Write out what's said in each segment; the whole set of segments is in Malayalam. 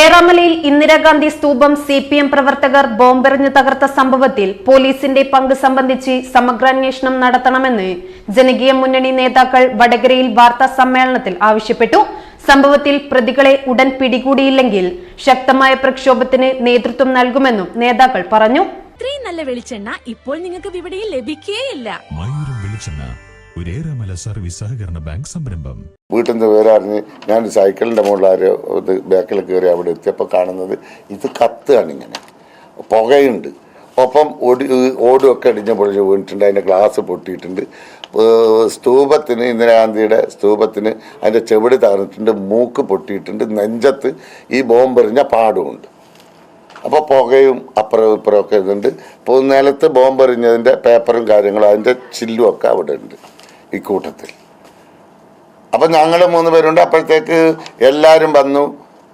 ഏറാമലയിൽ ഇന്ദിരാഗാന്ധി സ്തൂപം സി പി എം പ്രവർത്തകർ ബോംബെറിഞ്ഞ് തകർത്ത സംഭവത്തിൽ പോലീസിന്റെ പങ്ക് സംബന്ധിച്ച് സമഗ്രാന്വേഷണം നടത്തണമെന്ന് ജനകീയ മുന്നണി നേതാക്കൾ വടകരയിൽ വാർത്താ സമ്മേളനത്തിൽ ആവശ്യപ്പെട്ടു. സംഭവത്തിൽ പ്രതികളെ ഉടൻ പിടികൂടിയില്ലെങ്കിൽ ശക്തമായ പ്രക്ഷോഭത്തിന് നേതൃത്വം നൽകുമെന്നും നേതാക്കൾ പറഞ്ഞു. ഇത്രയും നല്ല വെളിച്ചെണ്ണ ഇപ്പോൾ നിങ്ങൾക്ക് വിപണിയിൽ ലഭിക്കുകയില്ല മയൂരം ഒരു ഏറെമല സർവീസ് സഹകരണ ബാങ്ക് സംരംഭം. വീട്ടിൽ നിന്ന് വേറെ അറിഞ്ഞ് ഞാൻ സൈക്കിളിന്റെ മുകളിൽ ഇത് ബാക്കിൽ കയറി അവിടെ എത്തിയപ്പോൾ കാണുന്നത് ഇത് കത്തുകയാണ് ഇങ്ങനെ. പുകയുണ്ട്. ഒപ്പം ഓടി ഓടുമൊക്കെ ഇടിഞ്ഞ പൊളിഞ്ഞ് വീണിട്ടുണ്ട്. അതിന്റെ ഗ്ലാസ് പൊട്ടിയിട്ടുണ്ട്. സ്തൂപത്തിന് ഇന്ദിരാഗാന്ധിയുടെ സ്തൂപത്തിന് അതിന്റെ ചെവിടി തകർന്നിട്ടുണ്ട്. മൂക്ക് പൊട്ടിയിട്ടുണ്ട്. നെഞ്ചത്ത് ഈ ബോംബെറിഞ്ഞ പാടുമുണ്ട്. അപ്പോൾ പുകയും അപ്പുറവും ഇപ്പുറമൊക്കെ ഇതുണ്ട്. നിലത്ത് ബോംബെറിഞ്ഞതിന്റെ പേപ്പറും കാര്യങ്ങളും അതിന്റെ ചില്ലും ഒക്കെ അവിടെ ഉണ്ട്. ഈ കൂട്ടത്തിൽ അപ്പം ഞങ്ങൾ മൂന്ന് പേരുണ്ട്. അപ്പോഴത്തേക്ക് എല്ലാവരും വന്നു.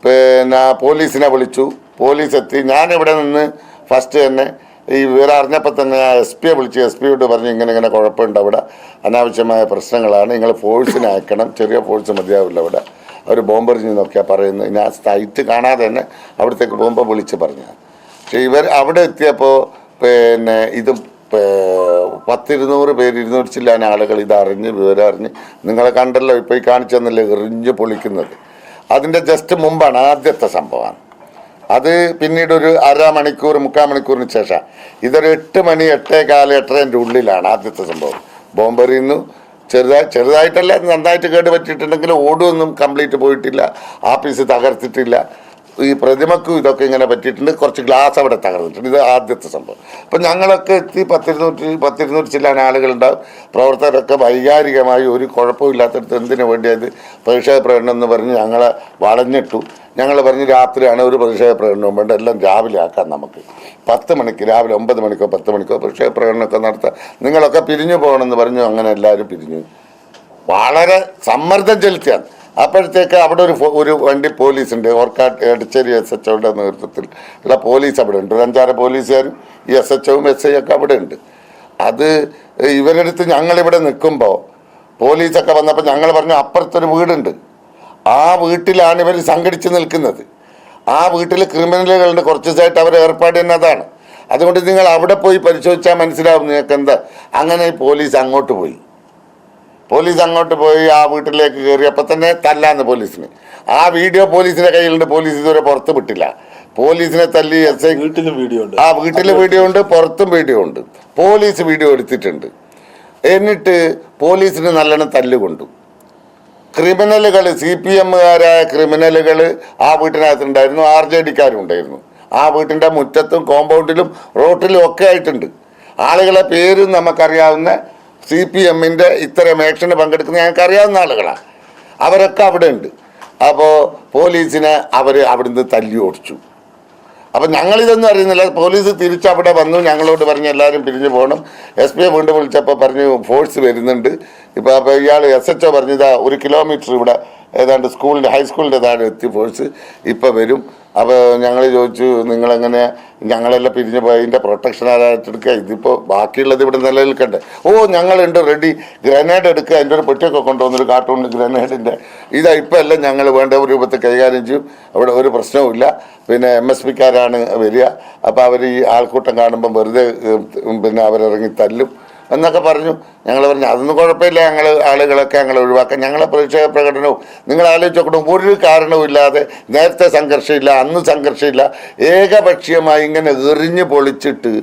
പിന്നെ പോലീസിനെ വിളിച്ചു. പോലീസ് എത്തി ഞാനിവിടെ നിന്ന് ഫസ്റ്റ് തന്നെ ഈ വിവരം അറിഞ്ഞപ്പോൾ തന്നെ എസ് പിയെ വിളിച്ച് എസ് പിയോട് പറഞ്ഞു ഇങ്ങനെ ഇങ്ങനെ കുഴപ്പമുണ്ട് അവിടെ. അനാവശ്യമായ പ്രശ്നങ്ങളാണ്. നിങ്ങൾ ഫോഴ്സിനെ അയക്കണം. ചെറിയ ഫോഴ്സ് മതിയാവില്ല അവിടെ. അവർ ബോംബെറിഞ്ഞ് നോക്കിയാൽ പറയുന്നത്. ഞാൻ സൈറ്റ് കാണാതെ തന്നെ അവിടത്തേക്ക് പോകുമ്പോൾ വിളിച്ച് പറഞ്ഞു പക്ഷേ ഇവർ അവിടെ എത്തിയപ്പോൾ പിന്നെ ഇത് പത്തിരുന്നൂറ് പേര് ഇരുന്നൂറ്റി ചില്ലാൻ ആളുകൾ ഇതറിഞ്ഞ് വിവരം അറിഞ്ഞ് നിങ്ങളെ കണ്ടല്ലോ ഇപ്പോൾ ഈ കാണിച്ചെന്നല്ലേ എറിഞ്ഞ് പൊളിക്കുന്നത്. അതിന്റെ ജസ്റ്റ് മുമ്പാണ് ആദ്യത്തെ സംഭവമാണ് അത് പിന്നീട് ഒരു അര മണിക്കൂർ മുക്കാൽ മണിക്കൂറിന് ശേഷം. ഇതൊരു എട്ട് മണി എട്ടേ കാൽ എട്ടരന്റെ ഉള്ളിലാണ് ആദ്യത്തെ സംഭവം. ബോംബെറിയുന്നു ചെറുതായി ചെറുതായിട്ടല്ല നന്നായിട്ട് കേട് പറ്റിയിട്ടുണ്ടെങ്കിൽ ഓടുമൊന്നും കംപ്ലീറ്റ് പോയിട്ടില്ല. ആഫീസ് തകർത്തിട്ടില്ല. ഈ പ്രതിമക്കും ഇതൊക്കെ ഇങ്ങനെ പറ്റിയിട്ടുണ്ട്. കുറച്ച് ഗ്ലാസ് അവിടെ തകർന്നിട്ടുണ്ട്. ഇത് ആദ്യത്തെ സംഭവം. അപ്പം ഞങ്ങളൊക്കെ എത്തി പത്തിരുന്നൂറ്റി പത്തിരുന്നൂറ്റി ചില്ലാൻ ആളുകളുണ്ടാവും. പ്രവർത്തകരൊക്കെ വൈകാരികമായി ഒരു കുഴപ്പമില്ലാത്തടത്ത് എന്തിനു വേണ്ടിയത് പ്രതിഷേധ പ്രകടനം എന്ന് പറഞ്ഞ് ഞങ്ങളെ വളഞ്ഞിട്ടു. ഞങ്ങൾ പറഞ്ഞ് രാത്രിയാണ് ഒരു പ്രതിഷേധ പ്രകടനവും വേണ്ട. എല്ലാം രാവിലെ ആക്കാം നമുക്ക്. പത്ത് മണിക്ക് രാവിലെ ഒമ്പത് മണിക്കോ പത്ത് മണിക്കോ പ്രതിഷേധ പ്രകടനമൊക്കെ നടത്താം. നിങ്ങളൊക്കെ പിരിഞ്ഞു പോകണമെന്ന് പറഞ്ഞു അങ്ങനെ എല്ലാവരും പിരിഞ്ഞു. വളരെ സമ്മർദ്ദം ചെലുത്തിയാണ്. അപ്പോഴത്തേക്ക് അവിടെ ഒരു ഒരു വണ്ടി പോലീസ് ഉണ്ട് ഓർക്കാട്ട് എടച്ചേരി എസ് എച്ച് ഒയുടെ നേതൃത്വത്തിൽ ഉള്ള പോലീസ് അവിടെ ഉണ്ട്. ഒരു അഞ്ചാറ് പോലീസുകാരും ഈ എസ് എച്ച് ഒയും എസ് ഐ ഒക്കെ അവിടെ ഉണ്ട്. അത് ഇവരെടുത്ത് ഞങ്ങളിവിടെ നിൽക്കുമ്പോൾ പോലീസൊക്കെ വന്നപ്പോൾ ഞങ്ങൾ പറഞ്ഞു അപ്പുറത്തൊരു വീടുണ്ട്. ആ വീട്ടിലാണ് ഇവർ സംഘടിച്ച് നിൽക്കുന്നത്. ആ വീട്ടിൽ ക്രിമിനലുകളുണ്ട്. കുറച്ച് ദിവസമായിട്ട് അവർ ഏർപ്പാട് തന്നെ അതാണ്. അതുകൊണ്ട് നിങ്ങൾ അവിടെ പോയി പരിശോധിച്ചാൽ മനസ്സിലാവും നിങ്ങൾക്ക് എന്താ അങ്ങനെ പോലീസ് അങ്ങോട്ട് പോയി. പോലീസ് അങ്ങോട്ട് പോയി ആ വീട്ടിലേക്ക് കയറിയപ്പോൾ തന്നെ തല്ലാന്ന് പോലീസിന്. ആ വീഡിയോ പോലീസിന്റെ കയ്യിലുണ്ട് പോലീസ് ഇതുവരെ പുറത്ത് വിട്ടില്ല. പോലീസിനെ തല്ലി എസ് ഐ വീട്ടിലും വീഡിയോ ഉണ്ട്. ആ വീട്ടിൽ വീഡിയോ ഉണ്ട് പുറത്തും വീഡിയോ ഉണ്ട്. പോലീസ് വീഡിയോ എടുത്തിട്ടുണ്ട്. എന്നിട്ട് പോലീസിന് നല്ലോണം തല്ലുകൊണ്ടു. ക്രിമിനലുകൾ സി പി എമ്മുകാരായ ക്രിമിനലുകൾ ആ വീട്ടിനകത്തുണ്ടായിരുന്നു ആർ ജെ ഡിക്കാരും ഉണ്ടായിരുന്നു ആ വീട്ടിന്റെ മുറ്റത്തും കോമ്പൗണ്ടിലും റോട്ടിലും ഒക്കെ ആയിട്ടുണ്ട്. ആളുകളെ പേരും നമുക്കറിയാവുന്ന സി പി എമ്മിന്റെ ഇത്തരം ആക്ഷന് പങ്കെടുക്കുന്ന ഞങ്ങൾക്ക് അറിയാവുന്ന ആളുകളാണ് അവരൊക്കെ അവിടെ ഉണ്ട് അപ്പോൾ പോലീസിനെ അവർ അവിടുന്ന് തല്ലി ഓടിച്ചു. അപ്പം ഞങ്ങളിതൊന്നും അറിയുന്നില്ല. പോലീസ് തിരിച്ചവിടെ വന്നു. ഞങ്ങളോട് പറഞ്ഞ് എല്ലാവരും പിരിഞ്ഞു പോകണം. എസ് പി ഐ വീണ്ടും വിളിച്ചപ്പോൾ പറഞ്ഞു ഫോഴ്സ് വരുന്നുണ്ട്. ഇപ്പോൾ അപ്പോൾ ഇയാൾ എസ് എച്ച് ഒ പറഞ്ഞു ഇതാ ഒരു കിലോമീറ്റർ ഇവിടെ ഏതാണ്ട് സ്കൂളിന്റെ ഹൈസ്കൂളിന്റെ താഴെ എത്തി ഫോഴ്സ് ഇപ്പോൾ വരും. അപ്പോൾ ഞങ്ങൾ ചോദിച്ചു നിങ്ങളെങ്ങനെ ഞങ്ങളെല്ലാം പിരിഞ്ഞു പോയതിന്റെ പ്രൊട്ടക്ഷൻ ആരായിട്ടെടുക്കുക ഇതിപ്പോൾ ബാക്കിയുള്ളത് ഇവിടെ നിലനിൽക്കണ്ടേ? ഓ ഞങ്ങളുണ്ട് റെഡി ഗ്രനേഡ് എടുക്കുക. എന്റെ ഒരു പെട്ടിയൊക്കെ കൊണ്ടുവന്നൊരു കാർട്ടൂൺ ഗ്രനേഡിന്റെ ഇതാ ഇപ്പോൾ എല്ലാം ഞങ്ങൾ വേണ്ട രൂപത്തിൽ കൈകാര്യം ചെയ്യും. അവിടെ ഒരു പ്രശ്നവുമില്ല പിന്നെ എം എസ് പിക്കാരാണ് വരിക. അപ്പോൾ അവർ ഈ ആൾക്കൂട്ടം കാണുമ്പം വെറുതെ പിന്നെ അവരിറങ്ങി തല്ലും. എന്നൊക്കെ പറഞ്ഞു. ഞങ്ങൾ പറഞ്ഞു അതൊന്നും കുഴപ്പമില്ല. ഞങ്ങൾ ആളുകളൊക്കെ ഞങ്ങൾ ഒഴിവാക്കാം ഞങ്ങളെ പ്രതിഷേധ പ്രകടനവും നിങ്ങൾ ആലോചിച്ച് നോക്കണം ഒരു കാരണവുമില്ലാതെ നേരത്തെ സംഘർഷമില്ല അന്ന് സംഘർഷമില്ല. ഏകപക്ഷീയമായി ഇങ്ങനെ എറിഞ്ഞ് പൊളിച്ചിട്ട്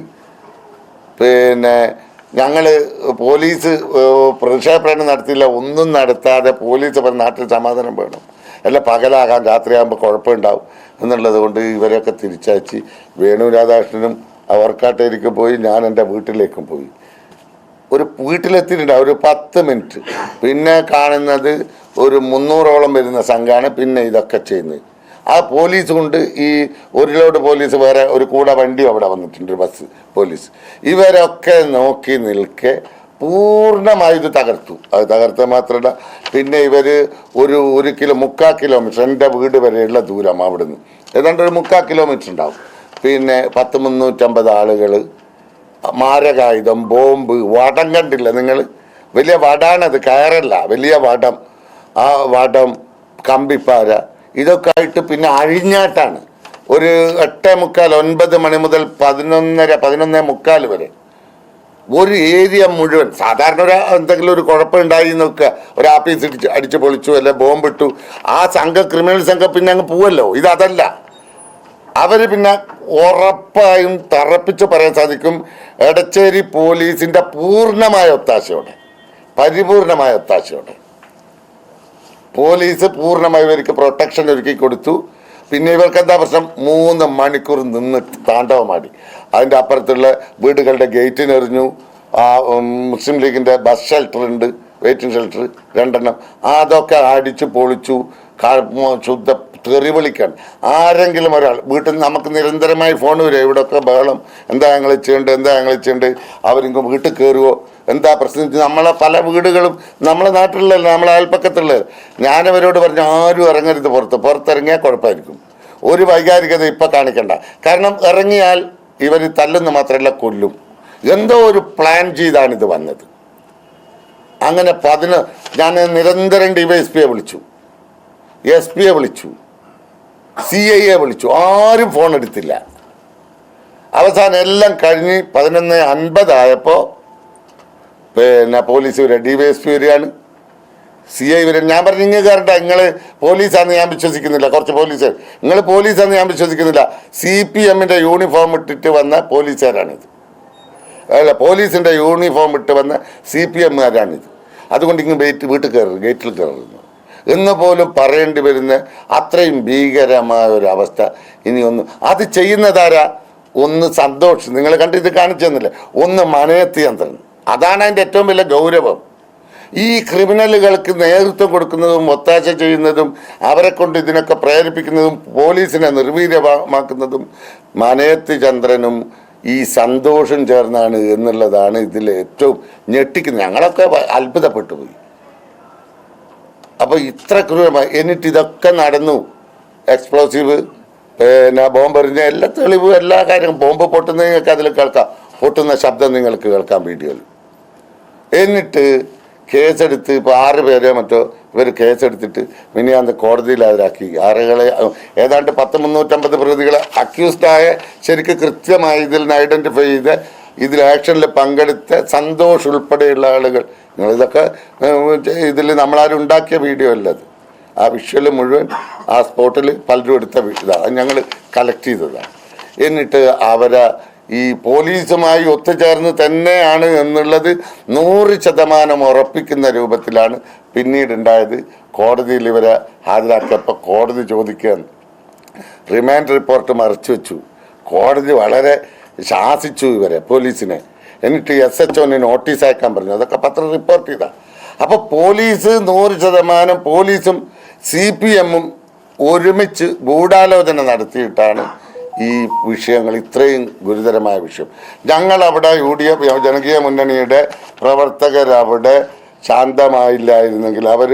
പിന്നെ ഞങ്ങൾ പോലീസ് പ്രതിഷേധ പ്രകടനം നടത്തിയില്ല. ഒന്നും നടത്താതെ പോലീസ് പറഞ്ഞ നാട്ടിൽ സമാധാനം വേണം. അല്ല പകലാകാം രാത്രിയാകുമ്പോൾ കുഴപ്പമുണ്ടാവും എന്നുള്ളത് കൊണ്ട് ഇവരൊക്കെ തിരിച്ചയച്ച് വേണു രാധാകൃഷ്ണനും അവർക്കാട്ടേരിക്ക് പോയി ഞാൻ എന്റെ വീട്ടിലേക്കും പോയി. ഒരു വീട്ടിലെത്തിയിട്ടുണ്ട് ഒരു പത്ത് മിനിറ്റ്. പിന്നെ കാണുന്നത് ഒരു മുന്നൂറോളം വരുന്ന സംഘമാണ് പിന്നെ ഇതൊക്കെ ചെയ്യുന്നത്. ആ പോലീസ് കൊണ്ട് ഈ ഒരു ലോഡ് പോലീസ് വേറെ ഒരു കൂടെ വണ്ടി അവിടെ വന്നിട്ടുണ്ട് ബസ് പോലീസ്. ഇവരൊക്കെ നോക്കി നിൽക്കെ പൂർണമായി ഇത് തകർത്തു. അത് തകർത്ത മാത്രമല്ല പിന്നെ ഇവർ ഒരു ഒരു കിലോ മുക്കാൽ കിലോമീറ്റർ എന്റെ വീട് വരെയുള്ള ദൂരം അവിടുന്ന്. ഏതാണ്ട് ഒരു മുക്കാൽ കിലോമീറ്റർ ഉണ്ടാവും. പിന്നെ പത്ത് മുന്നൂറ്റമ്പത് ആളുകൾ മാരകായുധം ബോംബ് വടം കണ്ടില്ല നിങ്ങൾ വലിയ വടാണത് കയറല്ല. വലിയ വടം ആ വടം കമ്പിപ്പാര ഇതൊക്കെ ആയിട്ട് പിന്നെ അഴിഞ്ഞാട്ടാണ്. ഒരു എട്ടേ മുക്കാൽ ഒൻപത് മണി മുതൽ പതിനൊന്നര പതിനൊന്നേ മുക്കാൽ വരെ. ഒരു ഏരിയ മുഴുവൻ സാധാരണ ഒരു എന്തെങ്കിലും ഒരു കുഴപ്പമുണ്ടായി നോക്കുക ഒരു ആപ്പീസ് അടിച്ച് പൊളിച്ചു അല്ലെ ബോംബിട്ടു. ആ സംഘം ക്രിമിനൽ സംഘം പിന്നെ അങ്ങ് പോവല്ലോ. ഇതല്ല അവർ പിന്നെ ഉറപ്പായും തറപ്പിച്ച് പറയാൻ സാധിക്കും. എടച്ചേരി പോലീസിന്റെ പൂർണമായ ഒത്താശയോടെ പരിപൂർണമായ ഒത്താശയോടെ. പോലീസ് പൂർണമായി ഇവർക്ക് പ്രൊട്ടക്ഷൻ ഒരുക്കി കൊടുത്തു. പിന്നെ ഇവർക്ക് എന്താ പ്രശ്നം? മൂന്ന് മണിക്കൂർ നിന്ന് താണ്ടവമാടി അതിന്റെ അപ്പുറത്തുള്ള വീടുകളുടെ ഗേറ്റിന് എറിഞ്ഞു. ആ മുസ്ലിം ലീഗിന്റെ ബസ് ഷെൽട്ടർ ഉണ്ട് വെയിറ്റിംഗ് ഷെൽട്ടർ രണ്ടെണ്ണം. അതൊക്കെ അടിച്ച് പൊളിച്ചു. ശുദ്ധ തെറി വിളിക്കാൻ ആരെങ്കിലും ഒരാൾ വീട്ടിൽ നമുക്ക് നിരന്തരമായി ഫോൺ വരും ഇവിടെയൊക്കെ ബഹളം. എന്താ ഞങ്ങൾ ചെയ്യേണ്ടത്? എന്താ ഞങ്ങൾ ചെയ്യേണ്ടത്? അവരിങ്ങ് വീട്ടിൽ കയറുമോ എന്താ പ്രശ്നം? നമ്മളെ പല വീടുകളും നമ്മളെ നാട്ടിലുള്ള നമ്മളെ അയൽപ്പക്കത്തുള്ളത് ഞാനവരോട് പറഞ്ഞു ആരും ഇറങ്ങരുത് പുറത്ത്. പുറത്തിറങ്ങിയാൽ കുഴപ്പമായിരിക്കും. ഒരു വൈകാരികത ഇപ്പം കാണിക്കണ്ട. കാരണം ഇറങ്ങിയാൽ ഇവർ തല്ലുന്ന മാത്രമല്ല കൊല്ലും. എന്തോ ഒരു പ്ലാൻ ചെയ്താണ് ഇത് വന്നത്. അങ്ങനെ പതിന് ഞാൻ നിരന്തരം ഡി വൈ എസ് പിയെ വിളിച്ചു. എസ് പിയെ വിളിച്ചു. സി ഐ എ വിളിച്ചു. ആരും ഫോൺ എടുത്തില്ല. അവസാനം എല്ലാം കഴിഞ്ഞ് പതിനൊന്ന് അൻപതായപ്പോൾ പിന്നെ പോലീസ് വരിക ഡി വൈ എസ് പി വരികയാണ്. സി ഐ വരിക ഞാൻ പറഞ്ഞു നിങ്ങൾ കയറണ്ട നിങ്ങൾ പോലീസാന്ന് ഞാൻ വിശ്വസിക്കുന്നില്ല. കുറച്ച് പോലീസ് നിങ്ങൾ പോലീസാന്ന് ഞാൻ വിശ്വസിക്കുന്നില്ല. സി പി എമ്മിന്റെ യൂണിഫോം ഇട്ടിട്ട് വന്ന പോലീസുകാരാണിത് അല്ല പോലീസിന്റെ യൂണിഫോം ഇട്ട് വന്ന സി പി എമ്മുകാരാണിത് അതുകൊണ്ട് ഇങ്ങ് വെയിറ്റ് വീട്ടിൽ കയറുന്നു ഗേറ്റിൽ കയറുന്നു എന്ന് പോലും പറയേണ്ടി വരുന്ന അത്രയും ഭീകരമായ ഒരു അവസ്ഥ. ഇനി ഒന്ന് അത് ചെയ്യുന്നതാരാ? ഒന്ന് സന്തോഷം. നിങ്ങൾ കണ്ട് കാണിച്ചു കാണിച്ചെന്നില്ല? ഒന്ന് മനയത്തിയന്ത്രൻ അതാണ് അതിന്റെ ഏറ്റവും വലിയ ഗൗരവം. ഈ ക്രിമിനലുകൾക്ക് നേതൃത്വം കൊടുക്കുന്നതും ഒത്താശ ചെയ്യുന്നതും അവരെ കൊണ്ട് ഇതിനൊക്കെ പ്രേരിപ്പിക്കുന്നതും പോലീസിനെ നിർവീര്യമാക്കുന്നതും മനയത്തി ചന്ദ്രനും ഈ സന്തോഷം ചേർന്നാണ് എന്നുള്ളതാണ് ഇതിൽ ഏറ്റവും ഞെട്ടിക്കുന്നത്. ഞങ്ങളൊക്കെ അത്ഭുതപ്പെട്ടു പോയി. അപ്പോൾ ഇത്ര ക്രൂരമായി. എന്നിട്ട് ഇതൊക്കെ നടന്നു. എക്സ്പ്ലോസീവ് പിന്നെ ബോംബെറിഞ്ഞ എല്ലാ തെളിവും എല്ലാ കാര്യവും ബോംബ് പൊട്ടുന്ന നിങ്ങൾക്ക് അതിൽ കേൾക്കാം. പൊട്ടുന്ന ശബ്ദം നിങ്ങൾക്ക് കേൾക്കാം വീഡിയോയിൽ എന്നിട്ട് കേസെടുത്ത് ഇപ്പോൾ ആറ് പേരെ മറ്റോ ഇവർ കേസെടുത്തിട്ട് മിനിയാന്ത് കോടതിയിൽ ഹാജരാക്കി. ആറുകളെ ഏതാണ്ട് പത്ത് മുന്നൂറ്റമ്പത് പ്രതികളെ അക്യൂസ്ഡായ ശരിക്ക് കൃത്യമായി ഇതിൽ നിന്ന് ഐഡന്റിഫൈ ചെയ്ത് ഇതിൽ ആക്ഷനിൽ പങ്കെടുത്ത സന്തോഷ് ഉൾപ്പെടെയുള്ള ആളുകൾ. നിങ്ങളിതൊക്കെ ഇതിൽ നമ്മളാരും ഉണ്ടാക്കിയ വീഡിയോ അല്ലത് ആ വിഷ്വൽ മുഴുവൻ ആ സ്പോട്ടിൽ പലരും എടുത്ത ഇതാണ് ഞങ്ങൾ കളക്ട് ചെയ്തതാണ്. എന്നിട്ട് അവരെ ഈ പോലീസുമായി ഒത്തുചേർന്ന് തന്നെയാണ് എന്നുള്ളത് നൂറ് ശതമാനം ഉറപ്പിക്കുന്ന രൂപത്തിലാണ് പിന്നീടുണ്ടായത്. കോടതിയിൽ ഇവരെ ഹാജരാക്കിയപ്പോൾ കോടതി ചോദിക്കുകയാണ് റിമാൻഡ് റിപ്പോർട്ട് മറച്ചു വെച്ചു. കോടതി വളരെ ശാസിച്ചു ഇവരെ പോലീസിനെ. എന്നിട്ട് എസ് എച്ച് ഒന്നിന് നോട്ടീസ് അയക്കാൻ പറഞ്ഞു. അതൊക്കെ പത്രം റിപ്പോർട്ട് ചെയ്താൽ അപ്പോൾ പോലീസ് നൂറ് ശതമാനം പോലീസും സി പി എമ്മും ഒരുമിച്ച് ഗൂഢാലോചന നടത്തിയിട്ടാണ് ഈ വിഷയങ്ങൾ ഇത്രയും ഗുരുതരമായ വിഷയം. ഞങ്ങൾ അവിടെ യു ഡി എഫ് ജനകീയ മുന്നണിയുടെ പ്രവർത്തകരവിടെ ശാന്തമായില്ലായിരുന്നെങ്കിൽ അവർ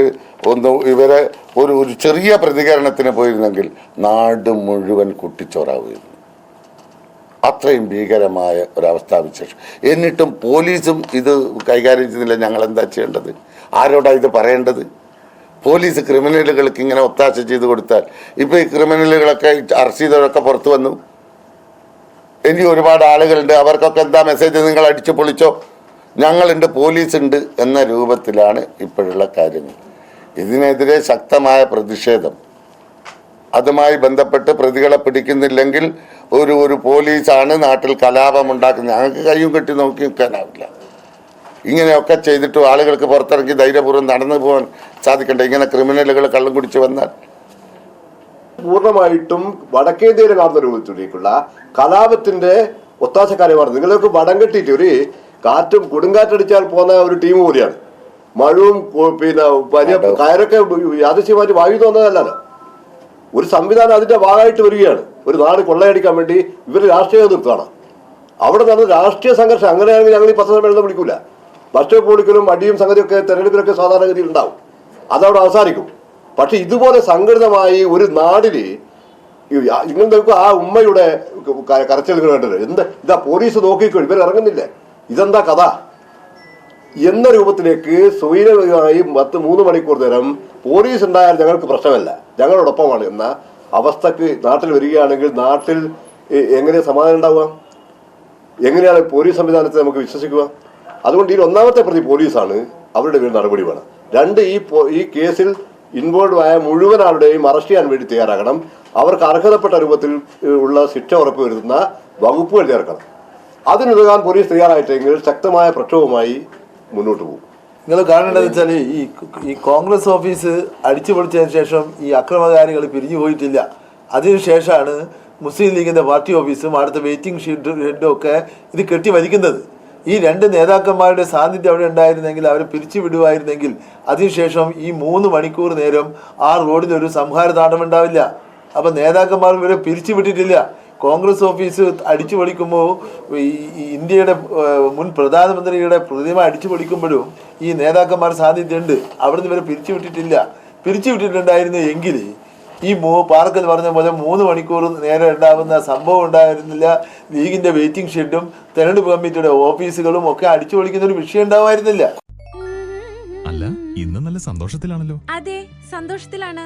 ഒന്ന് ഇവരെ ഒരു ഒരു ചെറിയ പ്രതികരണത്തിന് പോയിരുന്നെങ്കിൽ നാട് മുഴുവൻ കുട്ടിച്ചോറാവുമായിരുന്നു അത്രയും ഭീകരമായ ഒരവസ്ഥാവിശേഷം എന്നിട്ടും പോലീസും ഇത് കൈകാര്യം ചെയ്യുന്നില്ല ഞങ്ങൾ എന്താ ചെയ്യേണ്ടത്? ആരോടാണ് ഇത് പറയേണ്ടത്? പോലീസ് ക്രിമിനലുകൾക്ക് ഇങ്ങനെ ഒത്താശ ചെയ്ത് കൊടുത്താൽ ഇപ്പോൾ ഈ ക്രിമിനലുകളൊക്കെ അറസ്റ്റ് ചെയ്തവരൊക്കെ പുറത്തു വന്നു. ഇനി ഒരുപാട് ആളുകളുണ്ട്. അവർക്കൊക്കെ എന്താ മെസ്സേജ് നിങ്ങൾ അടിച്ചു പൊളിച്ചോ. ഞങ്ങളുണ്ട് പോലീസ് ഉണ്ട് എന്ന രൂപത്തിലാണ് ഇപ്പോഴുള്ള കാര്യങ്ങൾ. ഇതിനെതിരെ ശക്തമായ പ്രതിഷേധം. അതുമായി ബന്ധപ്പെട്ട് പ്രതികളെ പിടിക്കുന്നില്ലെങ്കിൽ ഒരു ഒരു പോലീസാണ് നാട്ടിൽ കലാപം ഉണ്ടാക്കുന്നത്. ഞങ്ങൾക്ക് കയ്യും കെട്ടി നോക്കി നിൽക്കാനാവില്ല. ഇങ്ങനെയൊക്കെ ചെയ്തിട്ട് ആളുകൾക്ക് പുറത്തിറങ്ങി ധൈര്യപൂർവം നടന്നു പോകാൻ സാധിക്കണ്ട? ഇങ്ങനെ ക്രിമിനലുകൾ കള്ളം കുടിച്ച് വന്നാൽ? പൂർണമായിട്ടും വടക്കേന്ത്യയിൽ കാണുന്ന രൂപത്തിലേക്കുള്ള കലാപത്തിന്റെ ഒത്താശക്കാര്യമാണ് നിങ്ങൾക്ക് വടം കെട്ടിയിട്ട് ഒരു കാറ്റും കൊടുങ്കാറ്റടിച്ചാൽ പോകുന്ന ഒരു ടീം കൂടിയാണ്. മഴവും പിന്നെ വലിയ കയറൊക്കെ യാദൃശ്യമായിട്ട് വായു തോന്നതല്ലല്ലോ ഒരു സംവിധാനം അതിന്റെ ഭാഗമായിട്ട് വരികയാണ്. ഒരു നാട് കൊള്ളയടിക്കാൻ വേണ്ടി ഇവർ രാഷ്ട്രീയ നേതൃത്വമാണ് അവിടെ നടന്ന രാഷ്ട്രീയ സംഘർഷം അങ്ങനെയാണെങ്കിൽ ഞങ്ങൾ ഈ പത്രസമ്മേളനം വിളിക്കൂല. ഭക്ഷ്യ പൊളിക്കലും അടിയും സംഗതിയൊക്കെ തെരഞ്ഞെടുപ്പിലൊക്കെ സാധാരണഗതിയിൽ ഉണ്ടാവും. അതവിടെ അവസാനിക്കും. പക്ഷെ ഇതുപോലെ സംഘടിതമായി ഒരു ആ- നിങ്ങൾ ആ ഉമ്മയുടെ ക- കരച്ചിലുകൾ കണ്ടത് എന്ത്? ഇതാ പോലീസ് നോക്കിക്കോ ഇവർ ഇറങ്ങുന്നില്ല? ഇതെന്താ കഥ? എന്ന രൂപത്തിലേക്ക് സ്വൈരമായി പത്ത് മൂന്ന് മണിക്കൂർ നേരം പോലീസ് ഉണ്ടായാൽ ഞങ്ങൾക്ക് പ്രശ്നമല്ല. ഞങ്ങളോടൊപ്പമാണ് എന്ന അവസ്ഥക്ക് നാട്ടിൽ വരികയാണെങ്കിൽ നാട്ടിൽ എങ്ങനെ സമാധാനം ഉണ്ടാവുക? എങ്ങനെയാണ് പോലീസ് സംവിധാനത്തെ നമുക്ക് വിശ്വസിക്കുക? അതുകൊണ്ട് ഈ ഒന്നാമത്തെ പ്രതി പോലീസാണ് അവരുടെ വീട് നടപടി വേണം. രണ്ട് ഈ ഈ കേസിൽ ഇൻവോൾവ് ആയ മുഴുവൻ ആളുടെയും അറസ്റ്റ് ചെയ്യാൻ വേണ്ടി തയ്യാറാകണം. അവർക്ക് അർഹതപ്പെട്ട രൂപത്തിൽ ഉള്ള ശിക്ഷ ഉറപ്പുവരുത്തുന്ന വകുപ്പുകൾ ചേർക്കണം. അതിനുതകാൻ പോലീസ് തയ്യാറായിട്ടെങ്കിൽ ശക്തമായ പ്രക്ഷോഭമായി മുന്നോട്ട് പോകും. നിങ്ങൾ കാണേണ്ടത് വെച്ചാൽ ഈ ഈ കോൺഗ്രസ് ഓഫീസ് അടിച്ചു പൊളിച്ചതിന് ശേഷം ഈ അക്രമകാരികൾ പിരിഞ്ഞു പോയിട്ടില്ല. അതിനുശേഷമാണ് മുസ്ലിം ലീഗിന്റെ പാർട്ടി ഓഫീസും അടുത്ത വെയിറ്റിംഗ് ഷീറ്റ് ഷെഡും ഒക്കെ ഇത് കെട്ടി വലിക്കുന്നത്. ഈ രണ്ട് നേതാക്കന്മാരുടെ സാന്നിധ്യം അവിടെ ഉണ്ടായിരുന്നെങ്കിൽ അവരെ പിരിച്ചു വിടുമായിരുന്നെങ്കിൽ അതിനുശേഷം ഈ മൂന്ന് മണിക്കൂർ നേരം ആ റോഡിൽ ഒരു സംഹാര താണ്ഡവം ഉണ്ടാവില്ല. അപ്പൊ നേതാക്കന്മാർ ഇവരെ പിരിച്ചു വിട്ടിട്ടില്ല. കോൺഗ്രസ് ഓഫീസ് അടിച്ചു പൊളിക്കുമ്പോൾ ഈ ഇന്ത്യയുടെ മുൻ പ്രധാനമന്ത്രിയുടെ പ്രതിമ അടിച്ചു പൊളിക്കുമ്പോഴും ഈ നേതാക്കന്മാർ സാന്നിധ്യമുണ്ട്. അവിടുന്ന് ഇവരെ പിരിച്ചുവിട്ടിട്ടില്ല. വിട്ടിട്ടില്ല പിരിച്ചു വിട്ടിട്ടുണ്ടായിരുന്നു എങ്കിൽ ഈ മൂ പാർക്കൽ പറഞ്ഞ പോലെ മൂന്ന് മണിക്കൂർ നേരെ ഉണ്ടാകുന്ന സംഭവം ഉണ്ടായിരുന്നില്ല. ലീഗിന്റെ വെയിറ്റിംഗ് ഷെഡും തെരഞ്ഞെടുപ്പ് കമ്മിറ്റിയുടെ ഓഫീസുകളും ഒക്കെ അടിച്ചു പൊളിക്കുന്ന ഒരു വിഷയം ഉണ്ടാവായിരുന്നില്ല. അല്ല ഇന്ന് നല്ല സന്തോഷത്തിലാണല്ലോ. അതെ സന്തോഷത്തിലാണ്.